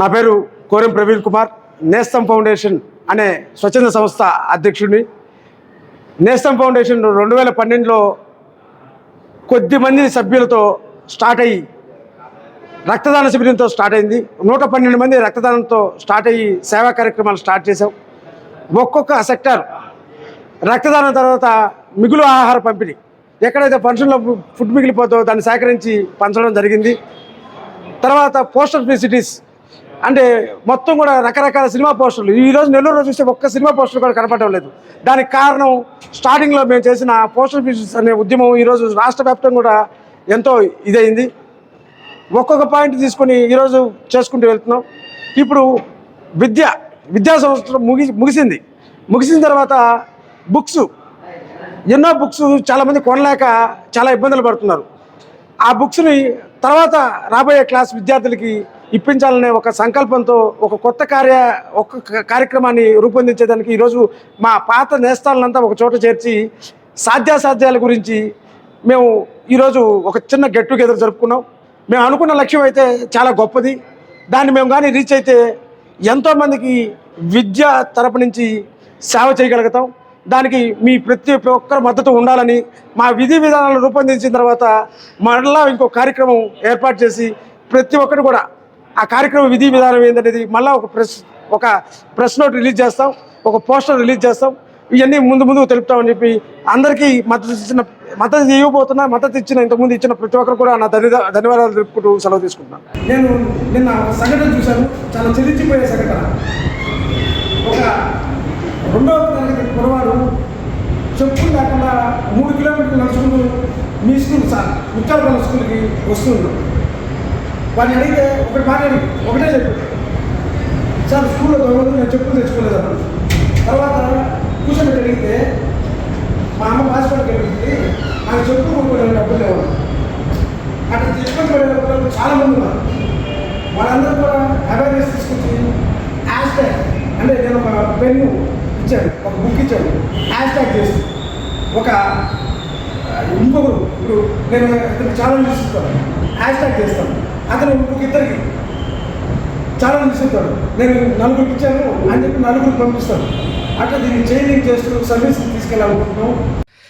నా పేరు కోరం ప్రవీణ్ కుమార్ నేస్తం ఫౌండేషన్ అనే స్వచ్ఛంద సంస్థ అధ్యక్షుడిని. నేస్తం ఫౌండేషన్ రెండు వేల పన్నెండులో కొద్ది మంది సభ్యులతో స్టార్ట్ అయ్యి రక్తదాన శిబిరంతో స్టార్ట్ అయింది. నూట పన్నెండు మంది రక్తదానంతో స్టార్ట్ అయ్యి సేవా కార్యక్రమాలు స్టార్ట్ చేశాం. ఒక్కొక్క సెక్టర్ రక్తదానం తర్వాత మిగులు ఆహార పంపిణీ. ఎక్కడైతే ఫంక్షన్లో ఫుడ్ మిగిలిపోతుందో దాన్ని సేకరించి పంచడం జరిగింది. తర్వాత పోస్టర్ ఫెసిలిటీస్ అంటే మొత్తం కూడా రకరకాల సినిమా పోస్టర్లు. ఈ రోజు నెల్లూరులో చూస్తే ఒక్క సినిమా పోస్టర్ కూడా కనపడడం లేదు. దానికి కారణం స్టార్టింగ్లో మేము చేసిన పోస్టర్ బిజినెస్ అనే ఉద్యమం ఈరోజు రాష్ట్ర వ్యాప్తం కూడా ఎంతో ఇదైంది. ఒక్కొక్క పాయింట్ తీసుకొని ఈరోజు చేసుకుంటూ వెళ్తున్నాం. ఇప్పుడు విద్య విద్యా సంవత్సరం ముగి ముగిసింది. ముగిసిన తర్వాత బుక్స్ ఎన్నో బుక్స్ చాలామంది కొనలేక చాలా ఇబ్బందులు పడుతున్నారు. ఆ బుక్స్ని తర్వాత రాబోయే క్లాస్ విద్యార్థులకి ఇప్పించాలనే ఒక సంకల్పంతో ఒక కొత్త కార్య ఒక క- కార్యక్రమాన్ని రూపొందించేదానికి ఈరోజు మా పాత నేస్తాలనంతా ఒక చోట చేర్చి సాధ్యాసాధ్యాల గురించి మేము ఈరోజు ఒక చిన్న గెట్ టుగెదర్ జరుపుకున్నాం. మేము అనుకున్న లక్ష్యం అయితే చాలా గొప్పది. దాన్ని మేము కానీ రీచ్ అయితే ఎంతోమందికి విద్య తరపు నుంచి సేవ చేయగలుగుతాం. దానికి మీ ప్రతి ఒక్కరి మద్దతు ఉండాలని మా విధి విధానాలను రూపొందించిన తర్వాత మరలా ఇంకో కార్యక్రమం ఏర్పాటు చేసి ప్రతి ఒక్కరు కూడా ఆ కార్యక్రమం విధి విధానం ఏంటనేది మళ్ళీ ఒక ప్రెస్ ఒక ప్రెస్ నోట్ రిలీజ్ చేస్తాం ఒక పోస్టర్ రిలీజ్ చేస్తాం ఇవన్నీ ముందు ముందు తెలుపుతామని చెప్పి అందరికీ మద్దతు ఇచ్చిన మద్దతు ఇవ్వబోతున్నా మద్దతు ఇచ్చిన ఇంతకుముందు ఇచ్చిన ప్రతి ఒక్కరు కూడా నా ధన్య ధన్యవాదాలు తెలుపుకుంటూ సెలవు తీసుకుంటున్నాను. నేను నిన్న సంఘటన చూశాను చాలా చెల్లించిపోయే సంఘటన. ఒక రెండవ తరగతి పొరవాడు చెప్పులు లేకుండా మూడు కిలోమీటర్లు నడుచుకుంటూ మీ స్కూల్ సార్ ముత్యాల స్కూల్కి వస్తున్నాడు వాడిని అడిగితే ఒకటి మాట్లాడి ఒకటే చెప్పు. సార్ స్కూల్లో దొంగలు నేను చెప్పులు తెచ్చుకోలేదు అన్నాడు. తర్వాత కూర్చోబెట్టి అడిగితే మా అమ్మ హాస్పిటల్కి వెళ్ళింది నాకు చెప్పులు కొనుక్కోవడానికి డబ్బులు లేవు. అక్కడ తీసుకొని వెళ్ళినప్పుడు చాలా మంది ఉన్నారు. వాళ్ళందరూ కూడా అవేర్నెస్ తీసుకొచ్చి హ్యాష్ ట్యాగ్ అంటే నేను ఒక పెన్ను ఇచ్చాడు ఒక బుక్ ఇచ్చాడు హ్యాష్ ట్యాగ్ చేసి. ఒక ఇంకొకరు ఇప్పుడు నేను ఇతను ఛాలెంజ్ ఇస్తాను హ్యాష్ ట్యాగ్ చేస్తాను. అతను ఇంకొక ఇద్దరికి చాలా ఇస్తాడు నేను నలుగురికి ఇచ్చాను అని చెప్పి నలుగురికి పంపిస్తాను అట్లా దీన్ని చైనింగ్ చేస్తూ సర్వీస్ తీసుకెళ్ళాలనుకుంటున్నాం.